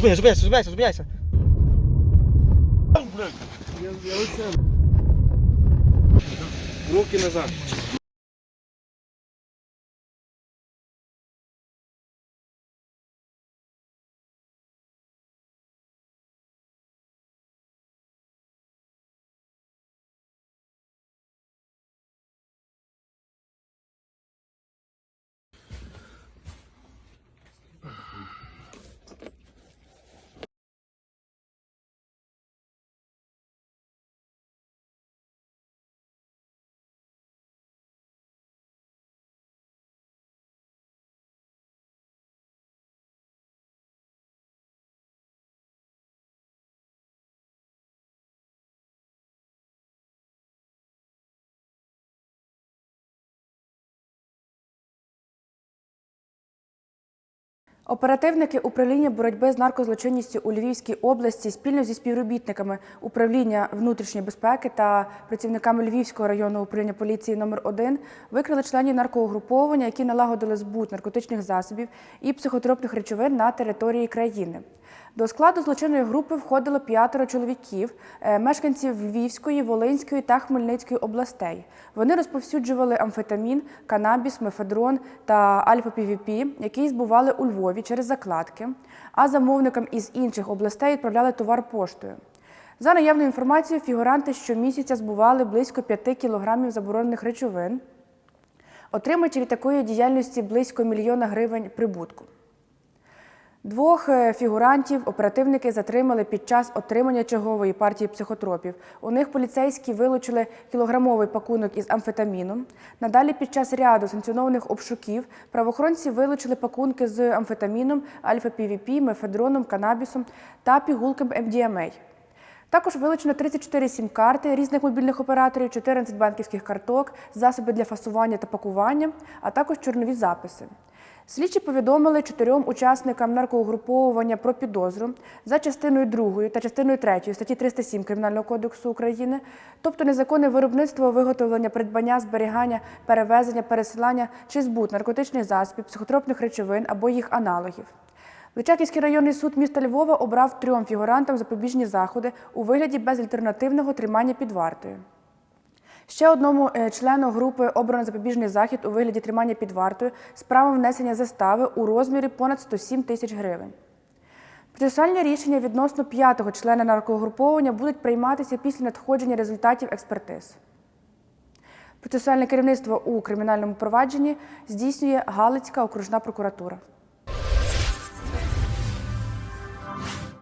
Зупиняйся, зупиняйся, зупиняйся, зупиняйся. Руки назад. Оперативники управління боротьби з наркозлочинністю у Львівській області спільно зі співробітниками управління внутрішньої безпеки та працівниками Львівського районного управління поліції номер 1 викрили членів наркоугруповання, які налагодили збут наркотичних засобів і психотропних речовин на території країни. До складу злочинної групи входило п'ятеро чоловіків, е, мешканців Львівської, Волинської та Хмельницької областей. Вони розповсюджували амфетамін, канабіс, мефедрон та альфа-півіпі, які збували у Львові через закладки, а замовникам із інших областей відправляли товар поштою. За наявною інформацією, фігуранти щомісяця збували близько 5 кілограмів заборонених речовин, отримуючи від такої діяльності близько мільйона гривень прибутку. Двох е, фігурантів оперативники затримали під час отримання чергової партії психотропів. У них поліцейські вилучили кілограмовий пакунок із амфетаміном. Надалі під час ряду санкціонованих обшуків правоохоронці вилучили пакунки з амфетаміном, альфа-півіпі, мефедроном, канабісом та пігулками MDMA. Також вилучено 34 сім-карти різних мобільних операторів, 14 банківських карток, засоби для фасування та пакування, а також чорнові записи. Слідчі повідомили чотирьом учасникам наркоугруповування про підозру за частиною 2 та частиною 3 статті 307 Кримінального кодексу України, тобто незаконне виробництво, виготовлення, придбання, зберігання, перевезення, пересилання чи збут наркотичних засобів, психотропних речовин або їх аналогів. Личаківський районний суд міста Львова обрав трьом фігурантам запобіжні заходи у вигляді безальтернативного тримання під вартою. Ще одному е, члену групи обрано запобіжний захід у вигляді тримання під вартою з правом внесення застави у розмірі понад 107 тисяч гривень. Процесуальні рішення відносно п'ятого члена наркогруповання будуть прийматися після надходження результатів експертиз. Процесуальне керівництво у кримінальному провадженні здійснює Галицька окружна прокуратура.